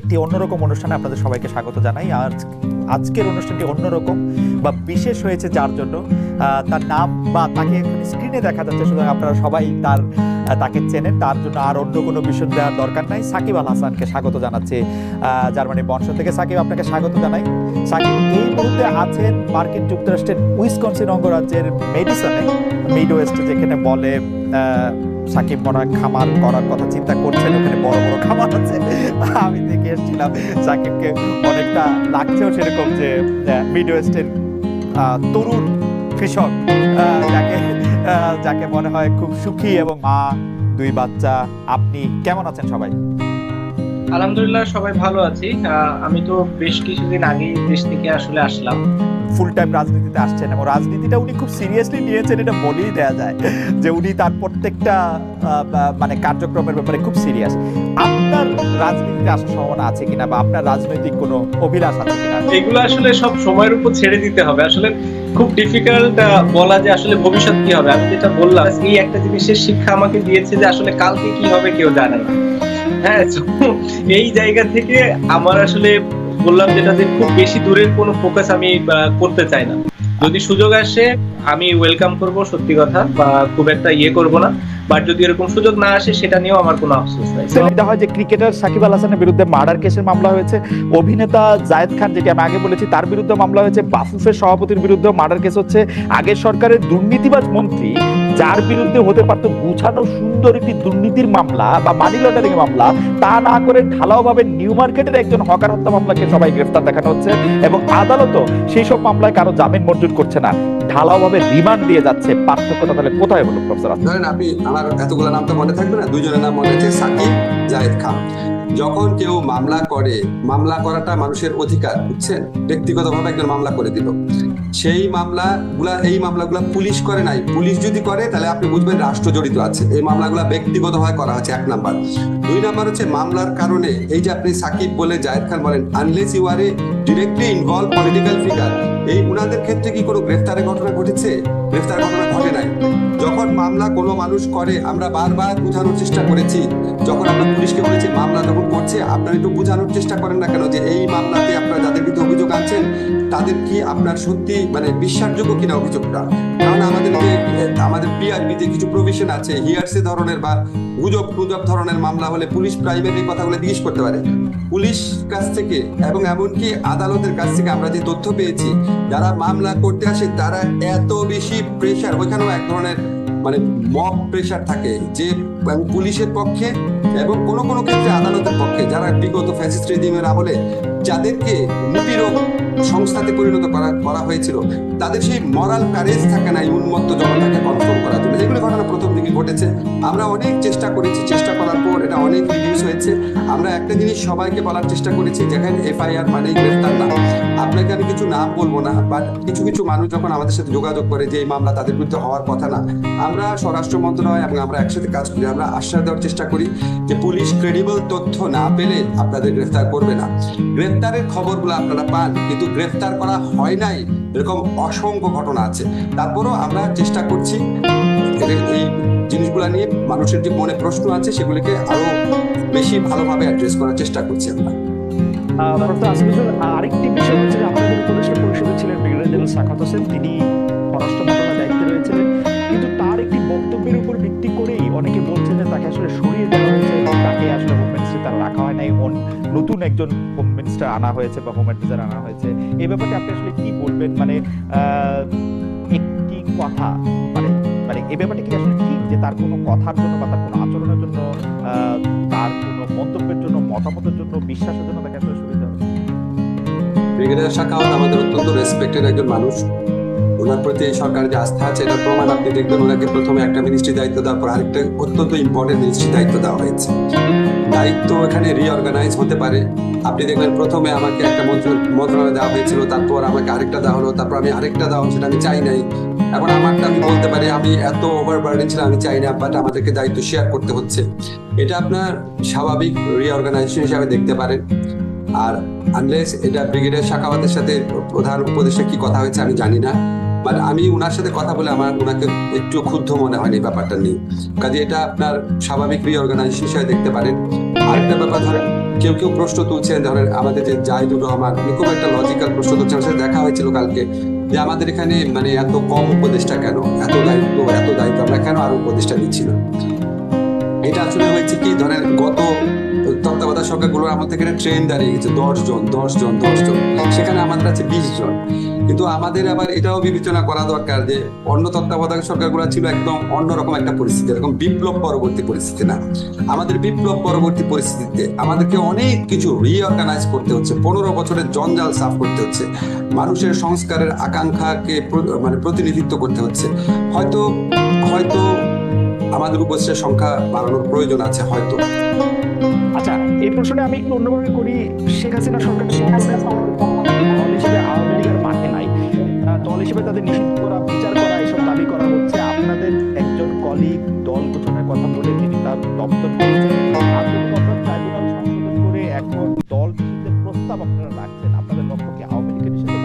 একটি অন্যরকম অনুষ্ঠানে আপনাদের সবাইকে স্বাগত জানাই। আর আজকের অনুষ্ঠানটি অন্যরকম বা বিশেষ হয়েছে যার জন্য তার নাম বা তাকে স্ক্রিনে দেখা যাচ্ছে, সুতরাং আপনারা সবাই তার তাকে চেনেন। তার জন্য আর অন্য কোনো বিষয় দেওয়ার দরকার নাই। সাকিব আল হাসানকে স্বাগত জানাচ্ছে জার্মানির বংশ থেকে। সাকিব, আপনাকে স্বাগত জানাই। সাকিব এই মুহূর্তে আছেন মার্কিন যুক্তরাষ্ট্রের উইসকনসিন অঙ্গরাজ্যের মেডিসনে মিড ওয়েস্ট যেখানে বলে সাকিব মনে খামার করার কথা চিন্তা করছেন, ওখানে বড় বড় খামার আছে। আমি দেখে এসেছিলাম সাকিবকে অনেকটা লাগছেও সেরকম যে মিড ওয়েস্টের তরুণ কৃষক যাকে যাকে মনে হয় খুব সুখী এবং মা, দুই বাচ্চা, আপনি কেমন আছেন সবাই? আলহামদুলিল্লাহ সবাই ভালো আছি। আমি তো বেশ কিছুদিন আগেই দেশ থেকে আসলে আসলাম। ফুল টাইম রাজনীতিতে আসছেন এবং রাজনীতিটা উনি খুব সিরিয়াসলি নিয়েছেন এটা বলেই দেওয়া যায় যে উনি তার প্রত্যেকটা মানে কার্যক্রমের ব্যাপারে খুব সিরিয়াস আপনার রাজনীতিতে আসার সম্ভাবনা আছে কিনা বা আপনার রাজনৈতিক কোনো অভিলাষ আছে কিনা? এগুলো আসলে সব সময়ের উপর ছেড়ে দিতে হবে। আসলে খুব ডিফিকাল্ট বলা যে আসলে ভবিষ্যৎ কি হবে। আমি যেটা বললাম, এই একটা জিনিসের শিক্ষা আমাকে দিয়েছে যে আসলে কালকে কি হবে কেউ জানে না। হ্যাঁ এই জায়গা থেকে আমার আসলে বললাম যেটা যে খুব বেশি দূরের কোনো ফোকাস আমি করতে চাই না। যদি সুযোগ আসে, আমি ওয়েলকাম করব সত্যি কথা, বা খুব একটা ইয়ে করব না। বাট যদি এরকম সুযোগ না আসে, সেটা নিয়েও আমার কোনো আফসোস নাই। এটা হয় যে ক্রিকেটার সাকিব আল হাসানের বিরুদ্ধে মার্ডার কেসের মামলা হয়েছে, অভিনেতা জায়েদ খান, যেটি আমি আগে বলেছি, তার বিরুদ্ধে মামলা হয়েছে, বাফুফের সভাপতির বিরুদ্ধে মার্ডার কেস হচ্ছে। আগের সরকারের দুর্নীতিবাজ মন্ত্রী যার বিরুদ্ধে হতে পারতো গুছানো সুন্দর একটি দুর্নীতির মামলা বা মানি লন্ডারিং মামলা, তা না করে ঢালাওভাবে নিউ মার্কেটের একজন হকার হত্যা মামলাকে সবাই গ্রেফতার দেখানো হচ্ছে এবং আদালতও সেই সব মামলায় কারও জামিন মঞ্জুর করছে না। ঢালাওভাবে রিমান্ড দিয়ে যাচ্ছে। পার্থক্যটা তাহলে কোথায় হলো, প্রফেসর আপনি আমার এতগুলো নাম তো মনে থাকবে না, দুজনের নাম মনে আছে, সাকিব, জায়েদ খান। যখন কেউ মামলা করে, মামলা করাটা মানুষের অধিকার, বুঝছেন? ব্যক্তিগতভাবে একজন মামলা করে দিল। সেই মামলা গুলা, এই মামলাগুলা পুলিশ করে নাই। পুলিশ যদি করে, তাহলে আপনি বুঝবেন রাষ্ট্র জড়িত আছে। এই মামলাগুলা ব্যক্তিগতভাবে করা হচ্ছে এক নাম্বার। দুই নাম্বার হচ্ছে মামলার কারণে, এই যে আপনি সাকিব বলে জায়েদ খান বলেন unless you are a directly involve political figure এই উনাদের ক্ষেত্রে কি কোনো গ্রেফতারের ঘটনা ঘটেছে? গ্রেফতার ঘটনা ঘটে নাই। যখন মামলা কোনো মানুষ করে, আমরা বারবার বোঝানোর চেষ্টা করেছি যখন আমরা পুলিশকে বলেছি, মামলা যখন করছে আপনারা একটু বোঝানোর চেষ্টা করেন না কেন যে এই মামলাতে আপনারা যাদের বিরুদ্ধে অভিযোগ আনছেন, তাদের কি আপনার সত্যি মানে বিশ্বাসযোগ্য কিনা অভিযোগটা? কারণ আমাদের আমাদের পিআরবি যে কিছু প্রভিশন আছে হিয়ারসে ধরনের বা গুজব গুজব ধরনের মামলা হলে পুলিশ প্রাইভেট এই কথাগুলো জিজ্ঞেস করতে পারে। পুলিশ কাছ থেকে এবং এমনকি আদালতের কাছ থেকে আমরা যে তথ্য পেয়েছি, যারা মামলা করতে আসে তারা এত বেশি প্রেশার ওইখানেও এক ধরনের মানে মব প্রেশার থাকে যে পুলিশের পক্ষে এবং কোনো কোনো ক্ষেত্রে আদালতের পক্ষে যারা বিগত ফ্যাসিস্ট রেজিমের আমলে যাদেরকে নিপীড়ক সংস্থাতে পরিণত করা করা হয়েছিল, তাদের সেই মরাল কারেজ থাকে না, এই উন্মত্ত জনতাকে কন্ট্রোল করার জন্য। যেগুলো ঘটনা প্রথম দিকে ঘটেছে, আমরা অনেক চেষ্টা করেছি, চেষ্টা করার পর এটা অনেক রিডিউস হয়েছে। আমরা একটা জিনিস সবাইকে বলার চেষ্টা করেছি, যেখানে এফআইআর মানে গ্রেফতার না। আপনাকে আমি কিছু নাম বলব না বাট কিছু কিছু মানুষ যখন আমাদের সাথে যোগাযোগ করে যে এই মামলা তাদের বিরুদ্ধে হওয়ার কথা না, আমরা স্বরাষ্ট্র মন্ত্রণালয় এবং আমরা একসাথে কাজ করি, আমরা আশ্বাস দেওয়ার চেষ্টা করি। যে পুলিশ ক্রেডিবল তথ্য না পেলে আপনাদের গ্রেফতার করবে না। গ্রেফতারের খবরগুলো আপনারা পান, কিন্তু গ্রেফতার করা হয় নাই, এরকম অসংখ্য ঘটনা আছে। তারপরও আমরা চেষ্টা করছি এই জিনিসগুলো নিয়ে মানুষের যে মনে প্রশ্ন আছে, সেগুলিকে আরও বেশি ভালোভাবে অ্যাড্রেস করার চেষ্টা করছি আমরা। আরেকটি বিষয় হচ্ছে যে আমাদের উপদেষ্টা পরিষদে ছিলেন ব্রিগেডিয়ার জেনারেল সাখাত হোসেন, তিনি পররাষ্ট্র মন্ত্রণালয়ের দায়িত্বে রয়েছিলেন। কিন্তু তার একটি বক্তব্যের উপর ভিত্তি করেই অনেকে বলছে যে তাকে আসলে সরিয়ে দেওয়া অন- নতুন একজন হোম মিনিস্টার আনা হয়েছে বা হোম অ্যাডভাইজার আনা হয়েছে, এই ব্যাপারে আপনি আসলে কি বলবেন মানে একটি কথা মানে মানে এই ব্যাপারটা কি আসলে ঠিক যে তার কোনো কথার জন্য বা তার কোনো আচরণের জন্য তার কোনো মন্তব্যের জন্য, মতামতের জন্য, বিশ্বাসের জন্য তাকে হয়েছে? ব্রিগেডিয়ার শাখাওয়াত আমাদের অত্যন্ত রেসপেক্টেড একজন মানুষ ওনার প্রতি সরকারের যে আস্থা আছে, এটার প্রমাণ আপনি দেখবেন ওনাকে প্রথমে একটা মিনিস্ট্রি দায়িত্ব দেওয়ার পর আরেকটা অত্যন্ত ইম্পর্টেন্ট মিনিস্ট্রি দায়িত্ব দেওয়া হয়েছে। দায়িত্ব এখানে রিঅর্গানাইজ হতে পারে। আপনি দেখবেন প্রথমে আমাকে একটা মন্ত্র- মন্ত্রণালয় দেওয়া হয়েছিল, তারপর আমাকে আরেকটা দেওয়া হলো, তারপর আমি আরেকটা দেওয়া সেটা আমি চাই নাই। এখন আমারটা আমি বলতে পারি, আমি এত ওভারবার্ডেন ছিলাম, আমি চাই না বাট আমাদেরকে দায়িত্ব শেয়ার করতে হচ্ছে। এটা আপনার স্বাভাবিক রিঅর্গানাইজেশন হিসাবে দেখতে পারেন। আর আনলেস এটা ব্রিগেডিয়ার শাখাওয়াতের সাথে প্রধান উপদেষ্টা কি কথা হয়েছে আমি জানি না। বাট আমি উনার সাথে কথা বলে আমার উনাকে একটু ক্ষুব্ধ মনে হয়নি ব্যাপারটা নিয়ে। কাজে এটা আপনার স্বাভাবিক রিঅর্গানাইজেশন হিসেবে দেখতে পারেন। আরেকটা ব্যাপার ধরেন, কেউ কেউ প্রশ্ন তুলছেন, ধরেন আমাদের যে জাহিদুর রহমান খুব একটা লজিক্যাল প্রশ্ন তুলছেন। সাথে দেখা হয়েছিল কালকে যে আমাদের এখানে মানে এত কম উপদেষ্টা কেন? এত দায়িত্ব এত দায়িত্ব আমরা কেন আরও উপদেষ্টা দিচ্ছি না? এটা আসলে হয়েছে কি? ধরেন গত তত্ত্বাবধায়ক সরকারগুলোর আমাদের এখানে ট্রেন দাঁড়িয়ে গেছে দশ জন দশ জন দশ জন সেখানে আমাদের আছে বিশ জন কিন্তু আমাদের আবার এটাও বিবেচনা করা দরকার যে অন্য তত্ত্বাবধায়ক সরকারগুলো ছিল একদম অন্যরকম একটা পরিস্থিতি, এরকম বিপ্লব পরবর্তী পরিস্থিতি না। আমাদের বিপ্লব পরবর্তী পরিস্থিতিতে আমাদেরকে অনেক কিছু রিঅর্গানাইজ করতে হচ্ছে, পনেরো বছরের জঞ্জাল সাফ করতে হচ্ছে। মানুষের সংস্কারের আকাঙ্ক্ষাকে মানে প্রতিনিধিত্ব করতে হচ্ছে। হয়তো হয়তো আমাদের উপস্থিতের সংখ্যা বাড়ানোর প্রয়োজন আছে হয়তো। আচ্ছা এই প্রশ্নে আমি একটু অন্যভাবে করি। শেখ হাসিনা সরকার দল হিসেবে আওয়ামী লীগের মাঠে নাই। দল হিসেবে তাদের নিষিদ্ধ করা, বিচার করা, এসব দাবি করা হচ্ছে। আপনাদের একজন কলিগ দল গঠনের কথা বলে তিনি তার দপ্তর ট্রাইব্যুনাল করে এখন দল প্রস্তাব আপনারা রাখছেন। আপনাদের লক্ষ্য কি আওয়ামী লীগকে নিষিদ্ধ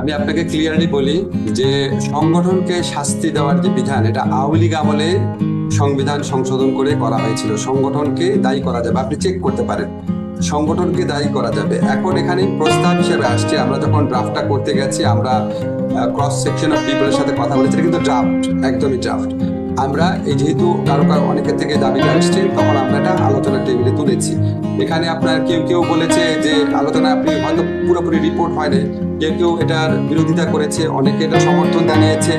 আমি আপনাকে ক্লিয়ারলি বলি যে সংগঠনকে শাস্তি দেওয়ার যে বিধান, এটা আওয়ামী লীগ আমলে সংবিধান সংশোধন করে করা হয়েছিল। সংগঠনকে দায়ী করা যাবে, আপনি চেক করতে পারেন। সংগঠনকে দায়ী করা যাবে। এখন এখানে প্রস্তাব হিসেবে আসছে, আমরা যখন ড্রাফটটা করতে গেছি, আমরা ক্রস সেকশন অফ পিপলের সাথে কথা বলেছি কিন্তু ড্রাফট একদমই ড্রাফট আমরা এই যেহেতু কারও কারও অনেকের থেকে দাবিটা আসছে, তখন আমরা এটা আলোচনা টেবিলে তুলেছি। এখানে আপনার কেউ কেউ বলেছে যে, আলোচনা আপনি হয়তো পুরোপুরি রিপোর্ট হয়নি কেউ কেউ এটার বিরোধিতা করেছে, অনেকে এটা সমর্থন জানিয়েছে।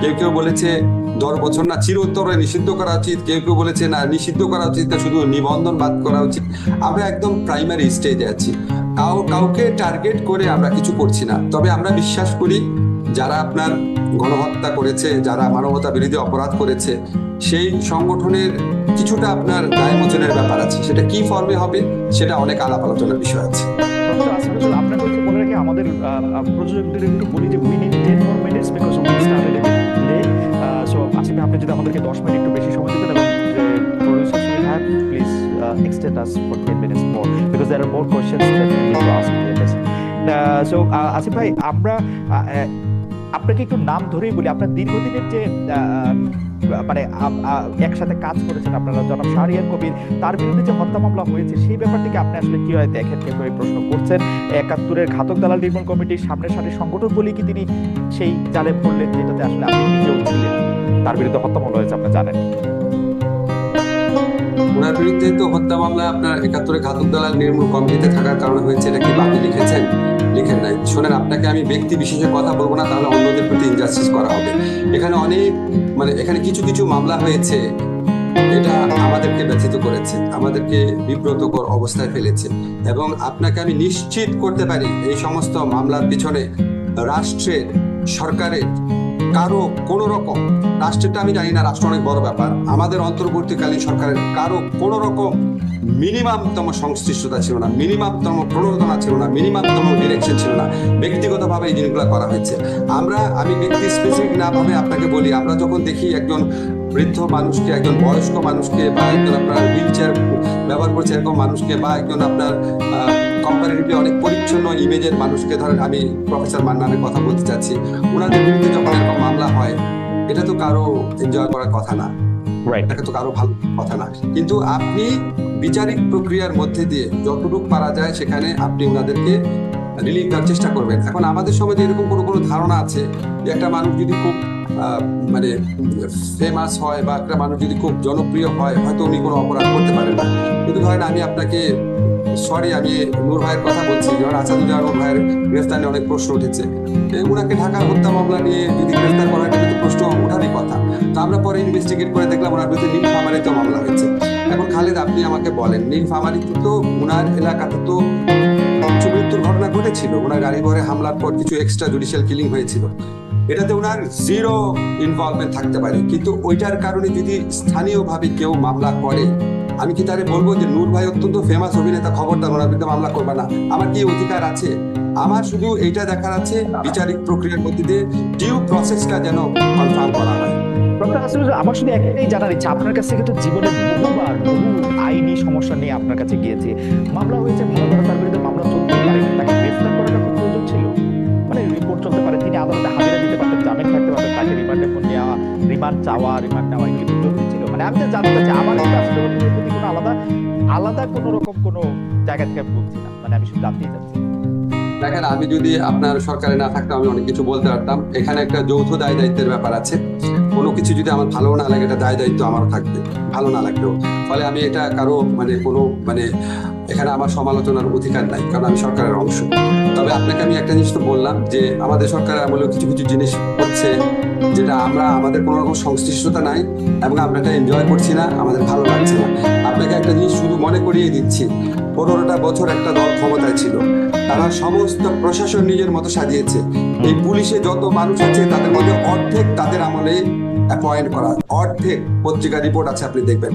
কেউ কেউ বলেছে, দশ বছর না চিরোত্তরে নিষিদ্ধ করা উচিত। কেউ কেউ বলেছে, না, নিষিদ্ধ করা উচিত না, শুধু নিবন্ধন বাদ করা উচিত। আমরা একদম প্রাইমারি স্টেজে আছি। কাউ কাউকে টার্গেট করে আমরা কিছু করছি না। তবে আমরা বিশ্বাস করি, যারা আপনার গণহত্যা করেছে, যারা মানবতা বিরোধী অপরাধ করেছে, সেই সংগঠনের কিছুটা আপনার দায় মোচনের ব্যাপার আছে। সেটা কি ফর্মে হবে, সেটা অনেক আলাপ আলোচনার বিষয় আছে। একটু বলে রাখি, আমাদের প্রযোজকদের একটু বলি যে we need more minutes because we started so আপনি যদি আমাদেরকে দশ মিনিট একটু বেশি সময় দিতেন এবং producers we have please extend us for ten minutes more because there are more questions that we need to ask so Asif ভাই, আমরা আপনাকে একটু নাম ধরেই বলি, আপনার দীর্ঘদিনের যে মানে একসাথে কাজ করেছেন আপনারা, জনাব শাহরিয়ার কবির, তার বিরুদ্ধে যে হত্যা মামলা হয়েছে, সেই ব্যাপারটিকে আপনি আসলে কীভাবে দেখেন কীভাবে প্রশ্ন করছেন। একাত্তরের ঘাতক দালাল নির্মাণ কমিটির সামনের সারি সংগঠন বলে কি তিনি সেই জালে পড়লেন, যেটাতে আসলে আপনি নিজেও ছিলেন? তার বিরুদ্ধে হত্যা মামলা হয়েছে, আপনি জানেন? ওনার বিরুদ্ধে তো হত্যা মামলা আপনার একাত্তরে ঘাতক দালাল নির্মূল কমিটিতে থাকার কারণে হয়েছে, এটা কি বাকি লিখেছেন? লিখেন নাই। শোনেন, আপনাকে আমি ব্যক্তি বিশেষে কথা বলব না, তাহলে অন্যদের প্রতি ইনজাস্টিস করা হবে। এখানে অনেক মানে এখানে কিছু কিছু মামলা হয়েছে, এটা আমাদেরকে ব্যথিত করেছে, আমাদেরকে বিব্রতকর অবস্থায় ফেলেছে। এবং আপনাকে আমি নিশ্চিত করতে পারি, এই সমস্ত মামলার পিছনে রাষ্ট্রের, সরকারের কারও কোনো রকম রাষ্ট্রেরটা আমি জানি না, রাষ্ট্র অনেক বড় ব্যাপার, আমাদের অন্তর্বর্তীকালীন সরকারের কারও কোনো রকম মিনিমামতম সংশ্লিষ্টতা ছিল না মিনিমামতম প্রণোদনা ছিল না মিনিমামতম ডিরেকশন ছিল না, ব্যক্তিগতভাবে এই জিনিসগুলো করা হয়েছে। আমরা, আমি ব্যক্তি স্পেসিফিক না ভাবে আপনাকে বলি, আমরা যখন দেখি একজন বৃদ্ধ মানুষকে, একজন বয়স্ক মানুষকে বা একজন আপনার হুইল চেয়ার ব্যবহার করছে এরকম মানুষকে বা একজন আপনার কম্পারেটিভলি অনেক পরিচ্ছন্ন ইমেজের মানুষকে ধরেন আমি প্রফেসর মান্নানের কথা বলতে চাচ্ছি ওনাদের বিরুদ্ধে যখন এরকম মামলা হয় এটা তো কারও এনজয় করার কথা না। এটা তো কারও ভালো কথা না। কিন্তু আপনি বিচারিক প্রক্রিয়ার মধ্যে দিয়ে যতটুকু পারা যায় সেখানে আপনি ওনাদেরকে রিলিফ দেওয়ার চেষ্টা করবেন। এখন আমাদের সমাজে এরকম কোনো কোনো ধারণা আছে যে একটা মানুষ যদি খুব আহ, মানে ফেমাস হয় বা একটা মানুষ যদি খুব জনপ্রিয় হয় হয়তো উনি কোনো অপরাধ করতে পারেন না। কিন্তু ধরেন আমি আপনাকে সরি আমি নূর ভাইয়ের কথা বলছি যেমন আসাদুজ্জামান নূর ভাইয়ের গ্রেফতার নিয়ে অনেক প্রশ্ন উঠেছে। ওনাকে ঢাকা হত্যা মামলা নিয়ে যদি গ্রেফতার করা হয় কিন্তু প্রশ্ন ওঠারই কথা। তো আমরা পরে ইনভেস্টিগেট করে দেখলাম ওনার বিরুদ্ধে নীল ফামারিতে মামলা হয়েছে। এখন খালেদ, আপনি আমাকে বলেন, নীল ফামারিতে তো উনার এলাকাতে তো মৃত্যুর ঘটনা ঘটেছিল। ওনার গাড়ি ঘরে হামলার পর কিছু এক্সট্রা জুডিশিয়াল কিলিং হয়েছিল। এটাতে ওনার জিরো ইনভলভমেন্ট থাকতে পারে। কিন্তু ওইটার কারণে যদি স্থানীয়ভাবে কেউ মামলা করে আমি কি তারে বলব যে নূর ভাই অত্যন্ত ফেমাস অভিনেতা, খবরদার, ওনার বিরুদ্ধে মামলা করবে না? আমার কি অধিকার আছে? আমার শুধু এইটা দেখার আছে, বিচারিক প্রক্রিয়ার মধ্যে দিয়ে ডিউ প্রসেসটা যেন কনফার্ম করা হয়। আমার শুধু একটাই জানার ইচ্ছা, আপনার কাছ থেকে তো জীবনে বহুবার বহু আইনি সমস্যা নিয়ে আপনার কাছে গিয়েছে। মামলা হয়েছে ভালো করে তার বিরুদ্ধে মামলা চলতে পারে তাকে গ্রেফতার প্রয়োজন ছিল মানে রিপোর্ট চলতে পারে, তিনি আদালতে হাজিরা দিতে পারতেন, জামিন থাকতে পারতেন, তাকে রিমান্ডে নেওয়া রিমান্ড চাওয়া রিমান্ড নেওয়া মানে আমি তো জানতে চাচ্ছি, আমার আসলে ওর প্রতি কোনো আলাদা আলাদা কোনো রকম কোনো জায়গা থেকে আমি বলছি না। মানে আমি শুধু জানতেই চাচ্ছি। দেখেন, আমি যদি আপনার সরকারে না থাকতাম, আমি অনেক কিছু বলতে পারতাম। এখানে একটা যৌথ দায় দায়িত্বের ব্যাপার আছে। কোনো কিছু যদি আমার ভালো না লাগে, এটা দায় দায়িত্ব আমারও থাকবে। ভালো না লাগলেও। ফলে আমি এটা কারও মানে কোনো মানে এখানে আমার সমালোচনার অধিকার নাই, কারণ আমি সরকারের অংশ। তবে আপনাকে আমি একটা জিনিস তো বললাম যে, আমাদের সরকার আমলেও কিছু কিছু জিনিস হচ্ছে। যেটা আমরা, আমাদের কোনো রকম সংশ্লিষ্টতা নাই এবং এটা এনজয় করছি না, আমাদের ভালো লাগছে না। আপনাকে একটা জিনিস শুধু মনে করিয়ে দিচ্ছি, পনেরোটা বছর একটা দল ক্ষমতায় ছিল, তারা সমস্ত প্রশাসন নিজের মতো সাজিয়েছে। এই পুলিশে যত মানুষ আছে, তাদের মধ্যে অর্ধেক তাদের আমলে অ্যাপয়েন্ট করা, অর্ধেক পত্রিকা রিপোর্ট আছে, আপনি দেখবেন।